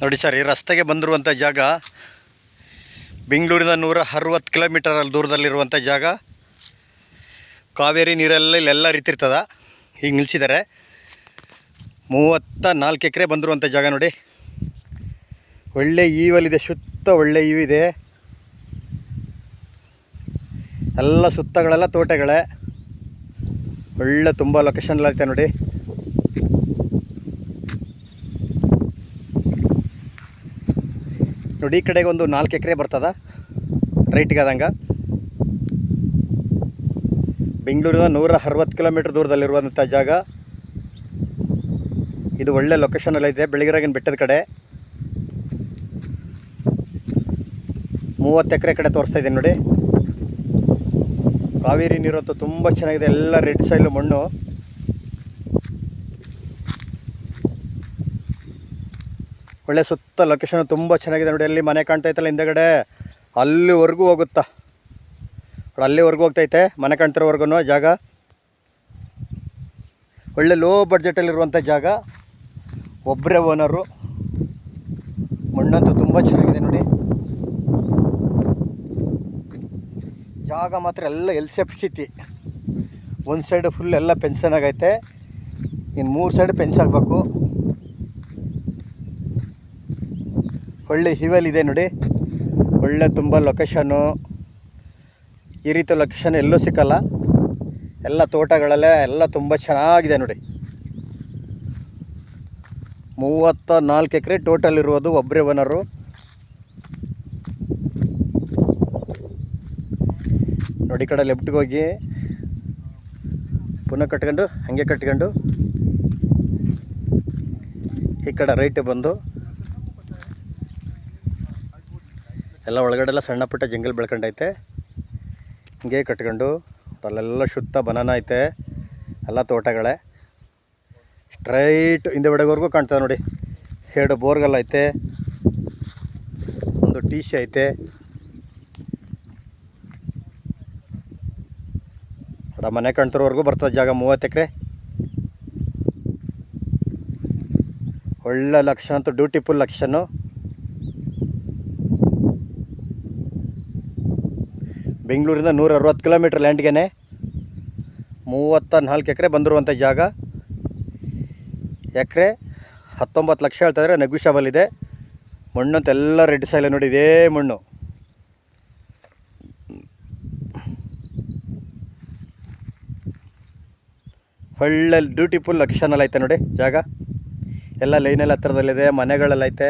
ನೋಡಿ ಸರ್, ಈ ರಸ್ತೆಗೆ ಬಂದಿರುವಂಥ ಜಾಗ ಬೆಂಗಳೂರಿನ ನೂರ ಅರವತ್ತು ಕಿಲೋಮೀಟರ್ ದೂರದಲ್ಲಿರುವಂಥ ಜಾಗ. ಕಾವೇರಿ ನೀರೆಲ್ಲ ಇಲ್ಲೆಲ್ಲ ರೀತಿರ್ತದ ಹೀಗೆ ನಿಲ್ಲಿಸಿದ್ದಾರೆ ಮೂವತ್ತ ನಾಲ್ಕು ಎಕರೆ ಬಂದಿರುವಂಥ ಜಾಗ ನೋಡಿ. ಒಳ್ಳೆ ಈವಲಿದೆ ಸುತ್ತ ಒಳ್ಳೆ ಈವಿದೆ ಎಲ್ಲ ಸುತ್ತಗಳೆಲ್ಲ ತೋಟಗಳೇ. ಒಳ್ಳೆ ತುಂಬ ಲೊಕೇಶನ್ ನೋಡಿ. ನೋಡಿ, ಈ ಕಡೆಗೆ ಒಂದು ನಾಲ್ಕು ಎಕರೆ ಬರ್ತದ ರೈಟ್ಗೆ ಆದಂಗೆ ಬೆಂಗಳೂರಿನ ನೂರ ಅರವತ್ತು ಕಿಲೋಮೀಟ್ರ್ ದೂರದಲ್ಲಿರುವಂಥ ಜಾಗ. ಇದು ಒಳ್ಳೆ ಲೊಕೇಶನಲ್ಲಿದೆ ಬೆಳಗಿರಾಗಿನ ಬೆಟ್ಟದ ಕಡೆ. ಮೂವತ್ತು ಎಕರೆ ಕಡೆ ತೋರಿಸ್ತಾ ಇದ್ದೀನಿ ನೋಡಿ. ಕಾವೇರಿ ನೀರಂತೂ ತುಂಬ ಚೆನ್ನಾಗಿದೆ, ಎಲ್ಲ ರೆಡ್ ಸೈಲು ಮಣ್ಣು. ಒಳ್ಳೆ ಸುತ್ತ ಲೊಕೇಶನ್ ತುಂಬ ಚೆನ್ನಾಗಿದೆ ನೋಡಿ, ಅಲ್ಲಿ ಮನೆ ಕಾಣ್ತಾ ಐತಲ್ಲ ಹಿಂದೆಗಡೆ. ಅಲ್ಲಿವರೆಗೂ ಹೋಗುತ್ತಾ? ಅಲ್ಲಿವರೆಗೂ ಹೋಗ್ತೈತೆ ಮನೆ ಕಾಣ್ತಿರೋವರೆಗೂ ಜಾಗ. ಒಳ್ಳೆ ಲೋ ಬಡ್ಜೆಟಲ್ಲಿರುವಂಥ ಜಾಗ. ಒಬ್ಬರೇ ಓನರು ಮಣ್ಣಂತೂ ತುಂಬ ಚೆನ್ನಾಗಿದೆ ನೋಡಿ. ಜಾಗ ಮಾತ್ರ ಎಲ್ಲ ಎಲ್ ಸ್ಥಿತಿ. ಒಂದು ಸೈಡ್ ಫುಲ್ ಎಲ್ಲ ಪೆನ್ಷನ್ ಆಗೈತೆ. ಇನ್ನು ಮೂರು ಸೈಡ್ ಪೆನ್ಸ್ ಆಗಬೇಕು. ಒಳ್ಳೆ ಹಿವಲ್ ಇದೆ ನೋಡಿ. ಒಳ್ಳೆ ತುಂಬ ಲೊಕೇಶನ್ನು ಈ ರೀತಿ ಲೊಕೇಶನ್ ಎಲ್ಲೂ ಸಿಕ್ಕಲ್ಲ. ಎಲ್ಲ ತೋಟಗಳಲ್ಲೇ ಎಲ್ಲ ತುಂಬ ಚೆನ್ನಾಗಿದೆ ನೋಡಿ. ಮೂವತ್ತ ನಾಲ್ಕು ಎಕರೆ ಟೋಟಲ್ ಇರುವುದು ಒಬ್ಬರೇ ಓನರು ನೋಡಿ ಕಡೆ ಲೆಫ್ಟ್ಗೆ ಹೋಗಿ. ಪುನಃ ಕಟ್ಕೊಂಡು, ಹಾಗೆ ಕಟ್ಕೊಂಡು. ಈ ಕಡೆ ರೈಟ್ ಬಂದು. ಎಲ್ಲ ಒಳಗಡೆ ಎಲ್ಲ ಸಣ್ಣ ಪುಟ್ಟ ಜಂಗಲ್ ಬೆಳ್ಕೊಂಡೈತೆ. ಹಿಂಗೆ ಕಟ್ಕೊಂಡು ಅಲ್ಲೆಲ್ಲ ಶುದ್ಧ ಬನಾನ ಐತೆ, ಎಲ್ಲ ತೋಟಗಳೇ. ಸ್ಟ್ರೈಟ್ ಹಿಂದೆ ಕಾಣ್ತದೆ ನೋಡಿ. ಎರಡು ಬೋರ್ಗಲ್ ಐತೆ, ಒಂದು ಟೀ ಶಿ ಐತೆ. ಅಡ ಮನೆ ಕಾಣ್ತಿರೋವರೆಗೂ ಬರ್ತದೆ ಜಾಗ ಮೂವತ್ತು ಎಕರೆ. ಒಳ್ಳೆ ಲಕ್ಷ ಅಂತೂ ಡ್ಯೂಟಿಫುಲ್ ಲಕ್ಷನು. ಬೆಂಗಳೂರಿಂದ ನೂರ ಅರವತ್ತು ಕಿಲೋಮೀಟ್ರ್ ಲ್ಯಾಂಡ್ಗೆ ಮೂವತ್ತ ನಾಲ್ಕು ಎಕರೆ ಬಂದಿರುವಂಥ ಜಾಗ. ಎಕರೆ ಹತ್ತೊಂಬತ್ತು ಲಕ್ಷ ಹೇಳ್ತಾಯಿದ್ರೆ ನೆಗ್ವಿಷಬಲ್ ಇದೆ. ಮಣ್ಣಂತ ಎಲ್ಲ ರೆಡ್ ಸೈಲೆ ನೋಡಿ ಇದೇ ಮಣ್ಣು. ಒಳ್ಳೆ ಬ್ಯೂಟಿಫುಲ್ ಲೊಕೇಶನಲ್ಲಿ ಐತೆ ನೋಡಿ ಜಾಗ. ಎಲ್ಲ ಲೈನೆಲ್ಲ ಹತ್ರದಲ್ಲಿದೆ, ಮನೆಗಳೆಲ್ಲ ಐತೆ.